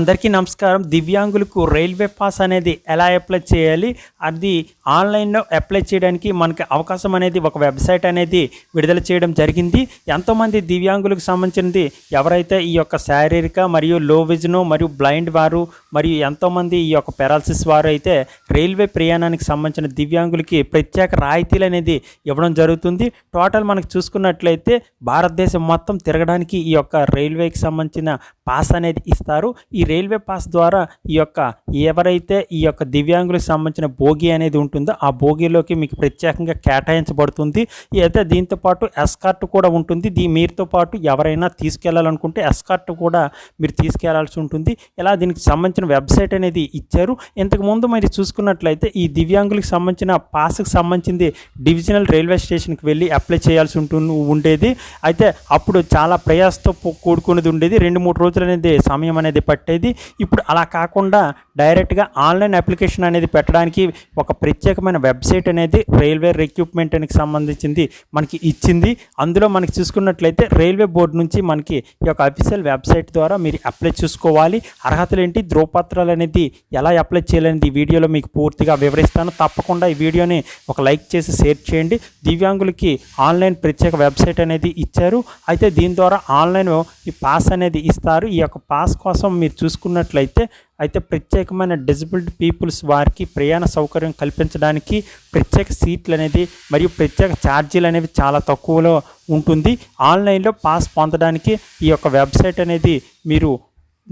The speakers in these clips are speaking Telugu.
అందరికీ నమస్కారం. దివ్యాంగులకు రైల్వే పాస్ అనేది ఎలా అప్లై చేయాలి? అది ఆన్లైన్లో అప్లై చేయడానికి మనకి అవకాశం అనేది ఒక వెబ్సైట్ అనేది విడుదల చేయడం జరిగింది. ఎంతోమంది దివ్యాంగులకు సంబంధించింది ఎవరైతే ఈ యొక్క శారీరక మరియు లో విజన్ మరియు బ్లైండ్ వారు మరియు ఎంతోమంది ఈ యొక్క పెరాలసిస్ వారు అయితే రైల్వే ప్రయాణానికి సంబంధించిన దివ్యాంగులకి ప్రత్యేక రాయితీలు అనేది ఇవ్వడం జరుగుతుంది. టోటల్ మనకు చూసుకున్నట్లయితే భారతదేశం మొత్తం తిరగడానికి ఈ యొక్క రైల్వేకి సంబంధించిన పాస్ అనేది ఇస్తారు. ఈ రైల్వే పాస్ ద్వారా ఈ యొక్క ఎవరైతే ఈ యొక్క దివ్యాంగులకు సంబంధించిన భోగి అనేది ఉంటుందో ఆ భోగిలోకి మీకు ప్రత్యేకంగా కేటాయించబడుతుంది. అయితే దీంతో పాటు ఎస్కార్ట్ కూడా ఉంటుంది. దీ మీరుతో పాటు ఎవరైనా తీసుకెళ్ళాలనుకుంటే ఎస్కార్ట్ కూడా మీరు తీసుకెళ్ళాల్సి ఉంటుంది. ఇలా దీనికి సంబంధించిన వెబ్సైట్ అనేది ఇచ్చారు. ఇంతకుముందు మరి చూసుకున్నట్లయితే ఈ దివ్యాంగులకు సంబంధించిన పాస్కి సంబంధించింది డివిజనల్ రైల్వే స్టేషన్కి వెళ్ళి అప్లై చేయాల్సి ఉంటుంది ఉండేది. అయితే అప్పుడు చాలా ప్రయాసతో కూడుకునేది ఉండేది. రెండు మూడు రోజులు అనేది సమయం అనేది పట్టేది. ఇప్పుడు అలా కాకుండా డైరెక్ట్గా ఆన్లైన్ అప్లికేషన్ అనేది పెట్టడానికి ఒక ప్రత్యేకమైన వెబ్సైట్ అనేది రైల్వే రిక్రూట్మెంట్కి సంబంధించింది మనకి ఇచ్చింది. అందులో మనకి చూసుకున్నట్లయితే రైల్వే బోర్డు నుంచి మనకి ఈ యొక్క అఫీషియల్ వెబ్సైట్ ద్వారా మీరు అప్లై చేసుకోవాలి. అర్హతలు ఏంటి? ధ్రువపత్రాలు అనేది ఎలా అప్లై చేయాలనేది ఈ వీడియోలో మీకు పూర్తిగా వివరిస్తాను. తప్పకుండా ఈ వీడియోని ఒక లైక్ చేసి షేర్ చేయండి. దివ్యాంగులకి ఆన్లైన్ ప్రత్యేక వెబ్సైట్ అనేది ఇచ్చారు. అయితే దీని ద్వారా ఆన్లైన్ ఈ పాస్ అనేది ఇస్తారు. ఈ యొక్క పాస్ కోసం మీరు చూసుకున్నట్లయితే అయితే ప్రత్యేకమైన డిజబుల్డ్ పీపుల్స్ వారికి ప్రయాణ సౌకర్యం కల్పించడానికి ప్రత్యేక సీట్లు అనేది మరియు ప్రత్యేక ఛార్జీలు అనేవి చాలా తక్కువలో ఉంటుంది. ఆన్లైన్లో పాస్ పొందడానికి ఈ యొక్క వెబ్సైట్ అనేది మీరు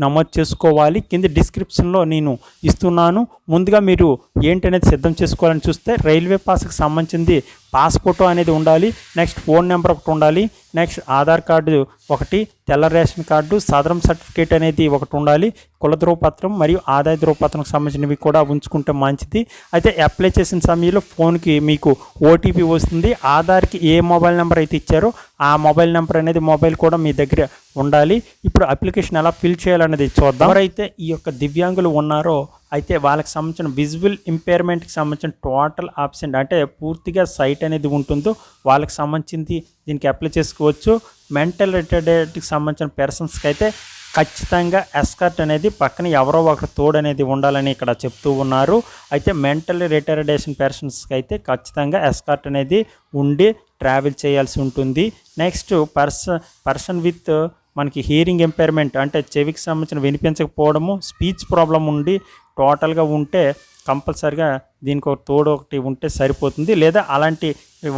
నమోదు చేసుకోవాలి. కింద డిస్క్రిప్షన్లో నేను ఇస్తున్నాను. ముందుగా మీరు ఏంటనేది సిద్ధం చేసుకోవాలని చూస్తే రైల్వే పాస్కి సంబంధించింది పాస్ ఫోటో అనేది ఉండాలి. నెక్స్ట్ ఫోన్ నెంబర్ ఒకటి ఉండాలి. నెక్స్ట్ ఆధార్ కార్డు ఒకటి తెల్ల రేషన్ కార్డు సదరం సర్టిఫికేట్ అనేది ఒకటి ఉండాలి. కుల ధ్రువపత్రం మరియు ఆదాయ ధ్రువపత్రంకి సంబంధించినవి కూడా ఉంచుకుంటే మంచిది. అయితే అప్లై చేసిన సమయంలో ఫోన్కి మీకు ఓటీపీ వస్తుంది. ఆధార్కి ఏ మొబైల్ నెంబర్ అయితే ఇచ్చారో ఆ మొబైల్ నెంబర్ అనేది మొబైల్ కూడా మీ దగ్గర ఉండాలి. ఇప్పుడు అప్లికేషన్ ఎలా ఫిల్ చేయాలనేది చూద్దాం. ఎవరైతే ఈ యొక్క దివ్యాంగులు ఉన్నారో అయితే వాళ్ళకి సంబంధించిన విజువల్ ఇంపైర్మెంట్కి సంబంధించిన టోటల్ ఆప్షన్ అంటే పూర్తిగా సైట్ అనేది ఉంటుందో వాళ్ళకి సంబంధించింది దీనికి అప్లై చేసుకోవచ్చు. మెంటల్ రిటర్డేట్కి సంబంధించిన పర్సన్స్కి అయితే ఖచ్చితంగా ఎస్కర్ట్ అనేది పక్కన ఎవరో ఒకరు తోడు అనేది ఉండాలని ఇక్కడ చెప్తూ ఉన్నారు. అయితే మెంటల్ రిటర్డేషన్ పర్సన్స్కి అయితే ఖచ్చితంగా ఎస్కర్ట్ అనేది ఉండి ట్రావెల్ చేయాల్సి ఉంటుంది. నెక్స్ట్ పర్సన్ పర్సన్ విత్ మనకి హియరింగ్ ఎంపైర్మెంట్ అంటే చెవికి సంబంధించిన వినిపించకపోవడము స్పీచ్ ప్రాబ్లం ఉండి టోటల్గా ఉంటే కంపల్సరిగా దీనికి ఒక తోడు ఒకటి ఉంటే సరిపోతుంది. లేదా అలాంటి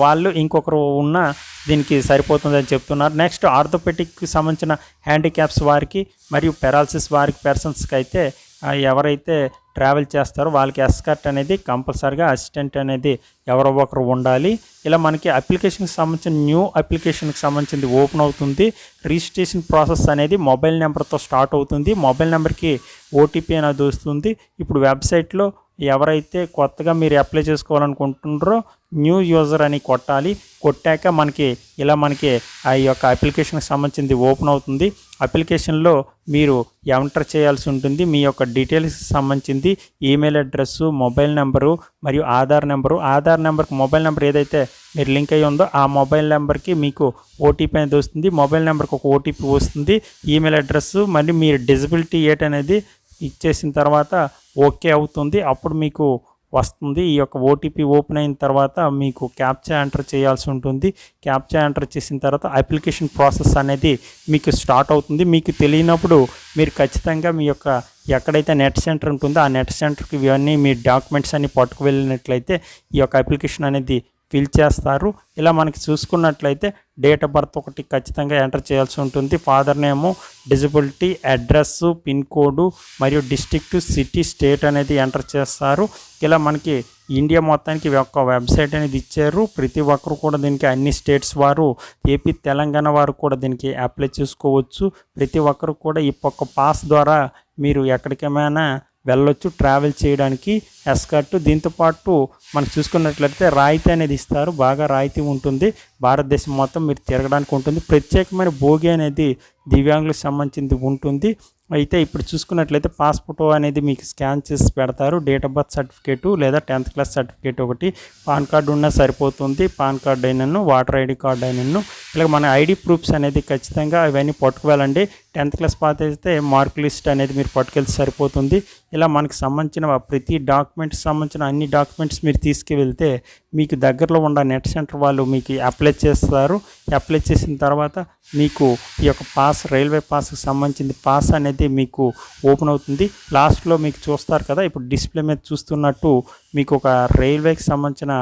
వాళ్ళు ఇంకొకరు ఉన్నా దీనికి సరిపోతుంది అని చెప్తున్నారు. నెక్స్ట్ ఆర్థోపెటిక్కి సంబంధించిన హ్యాండిక్యాప్స్ వారికి మరియు పెరాలసిస్ వారికి పర్సన్స్కి అయితే ఎవరైతే ట్రావెల్ చేస్తారో. వాళ్ళకి ఎస్కర్ట్ అనేది కంపల్సరిగా అసిస్టెంట్ అనేది ఎవరో ఒకరు ఉండాలి. ఇలా మనకి అప్లికేషన్కి సంబంధించిన న్యూ అప్లికేషన్కి సంబంధించింది ఓపెన్ అవుతుంది. రిజిస్ట్రేషన్ ప్రాసెస్ అనేది మొబైల్ నెంబర్తో స్టార్ట్ అవుతుంది. మొబైల్ నెంబర్కి ఓటీపీ అనేది వస్తుంది. ఇప్పుడు వెబ్సైట్లో ఎవరైతే కొత్తగా మీరు అప్లై చేసుకోవాలనుకుంటున్నారో న్యూ యూజర్ అని కొట్టాలి. కొట్టాక మనకి ఇలా మనకి ఆ యొక్క అప్లికేషన్కి సంబంధించింది ఓపెన్ అవుతుంది. అప్లికేషన్లో మీరు ఎంటర్ చేయాల్సి ఉంటుంది. మీ యొక్క డీటెయిల్స్కి సంబంధించింది ఈమెయిల్ అడ్రస్సు మొబైల్ నెంబరు మరియు ఆధార్ నెంబరు ఆధార్ నెంబర్కి మొబైల్ నెంబర్ ఏదైతే మీరు లింక్ అయ్యి ఉందో ఆ మొబైల్ నెంబర్కి మీకు ఓటీపీ అనేది వస్తుంది. మొబైల్ నెంబర్కి ఒక ఓటీపీ వస్తుంది. ఈమెయిల్ అడ్రస్సు మళ్ళీ మీరు డిజబిలిటీ ఏట్ అనేది ఇచ్చేసిన తర్వాత ఓకే అవుతుంది. అప్పుడు మీకు వస్తుంది. ఈ యొక్క ఓటీపీ ఓపెన్ అయిన తర్వాత మీకు క్యాప్చా ఎంటర్ చేయాల్సి ఉంటుంది. క్యాప్చా ఎంటర్ చేసిన తర్వాత అప్లికేషన్ ప్రాసెస్ అనేది మీకు స్టార్ట్ అవుతుంది. మీకు తెలియనప్పుడు మీరు ఖచ్చితంగా మీ యొక్క ఎక్కడైతే నెట్ సెంటర్ ఉంటుందో ఆ నెట్ సెంటర్కి ఇవన్నీ మీ డాక్యుమెంట్స్ అన్ని పట్టుకు వెళ్ళినట్లయితే ఈ యొక్క అప్లికేషన్ అనేది ఫిల్ చేస్తారు. ఇలా మనకి చూసుకున్నట్లయితే డేట్ ఆఫ్ బర్త్ ఒకటి ఖచ్చితంగా ఎంటర్ చేయాల్సి ఉంటుంది. Father name disability address pin code మరియు డిస్ట్రిక్ట్ సిటీ స్టేట్ అనేది ఎంటర్ చేస్తారు. ఇలా మనకి ఇండియా మొత్తానికి ఒక వెబ్సైట్ అనేది ఇచ్చారు. ప్రతి ఒక్కరు కూడా దీనికి అన్ని స్టేట్స్ వారు ఏపీ తెలంగాణ వారు కూడా దీనికి అప్లై చేసుకోవచ్చు. ప్రతి ఒక్కరు కూడా ఈ ఒక్క పాస్ ద్వారా మీరు ఎక్కడికేమైనా వెళ్ళొచ్చు ట్రావెల్ చేయడానికి ఎస్కర్ట్ దీంతోపాటు మనం చూసుకున్నట్లయితే రాయితీ అనేది ఇస్తారు. బాగా రాయితీ ఉంటుంది. భారతదేశం మొత్తం మీరు తిరగడానికి ఉంటుంది. ప్రత్యేకమైన భోగి అనేది దివ్యాంగులకు సంబంధించింది ఉంటుంది. అయితే ఇప్పుడు చూసుకున్నట్లయితే పాస్పోర్ట్ అనేది మీకు స్కాన్ చేసి పెడతారు. డేట్ ఆఫ్ బర్త్ సర్టిఫికేటు లేదా టెన్త్ క్లాస్ సర్టిఫికేట్ ఒకటి. పాన్ కార్డు ఉన్నా సరిపోతుంది. పాన్ కార్డు అయినను వాటర్ ఐడి కార్డు అయినను. ఇలా మన ఐడి ప్రూఫ్స్ అనేది ఖచ్చితంగా ఇవన్నీ పట్టుకు వెళ్ళండి టెన్త్ క్లాస్ పాస్ అయితే మార్క్ లిస్ట్ అనేది మీరు పట్టుకెళ్తే సరిపోతుంది. ఇలా మనకు సంబంధించిన ప్రతి డాక్యుమెంట్స్ సంబంధించిన అన్ని డాక్యుమెంట్స్ మీరు తీసుకువెళ్తే మీకు దగ్గరలో ఉన్న నెట్ సెంటర్ వాళ్ళు మీకు అప్లై చేస్తారు. అప్లై చేసిన తర్వాత మీకు ఈ యొక్క పాస్ రైల్వే పాస్కి సంబంధించింది పాస్ అనేది మీకు ఓపెన్ అవుతుంది. లాస్ట్లో మీకు చూస్తారు కదా ఇప్పుడు డిస్ప్లే మీద చూస్తున్నట్టు మీకు ఒక రైల్వేకి సంబంధించిన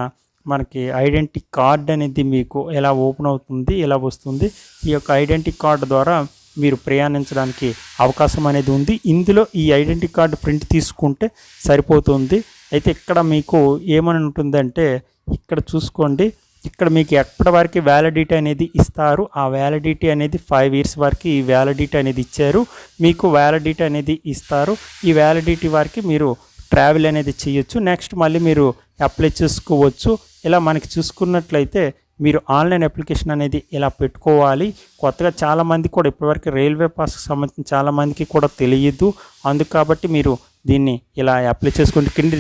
మనకి ఐడెంటిటీ కార్డ్ అనేది మీకు ఎలా ఓపెన్ అవుతుంది ఎలా వస్తుంది. ఈ యొక్క ఐడెంటిటీ కార్డు ద్వారా మీరు ప్రయాణించడానికి అవకాశం అనేది ఉంది. ఇందులో ఈ ఐడెంటిటీ కార్డు ప్రింట్ తీసుకుంటే సరిపోతుంది. అయితే ఇక్కడ మీకు ఏమని ఉంటుందంటే ఇక్కడ చూసుకోండి. ఇక్కడ మీకు ఎప్పటి వరకు వ్యాలిడిటీ అనేది ఇస్తారు. ఆ వ్యాలిడిటీ అనేది ఫైవ్ ఇయర్స్ వరకు ఈ వ్యాలిడిటీ అనేది ఇచ్చారు. మీకు వ్యాలిడిటీ అనేది ఇస్తారు. ఈ వ్యాలిడిటీ వరకు మీరు ట్రావెల్ అనేది చేయొచ్చు. నెక్స్ట్ మళ్ళీ మీరు అప్లై చేసుకోవచ్చు. ఇలా మనకి చూసుకున్నట్లయితే మీరు ఆన్లైన్ అప్లికేషన్ అనేది ఇలా పెట్టుకోవాలి? కొత్తగా చాలామంది కూడా ఇప్పటివరకు రైల్వే పాస్కి సంబంధించిన చాలామందికి కూడా తెలియదు. అందుకు కాబట్టి మీరు దీన్ని ఇలా అప్లై చేసుకుంటే కింద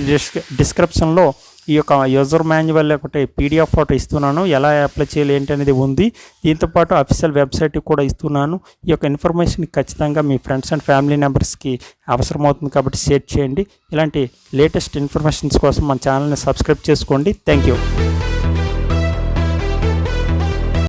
డిస్క్రిప్షన్లో ఈ యొక్క యూజర్ మాన్యువల్ ఒకటి పీడిఎఫ్ ఫోటో ఇస్తున్నాను. ఎలా అప్లై చేయాలి ఏంటి అనేది ఉంది. దీంతోపాటు అఫీషియల్ వెబ్సైట్ కూడా ఇస్తున్నాను. ఈ యొక్క ఇన్ఫర్మేషన్ ఖచ్చితంగా మీ ఫ్రెండ్స్ అండ్ ఫ్యామిలీ మెంబర్స్కి అవసరమవుతుంది కాబట్టి షేర్ చేయండి. ఇలాంటి లేటెస్ట్ ఇన్ఫర్మేషన్స్ కోసం మన ఛానల్ని సబ్స్క్రైబ్ చేసుకోండి. Thank you.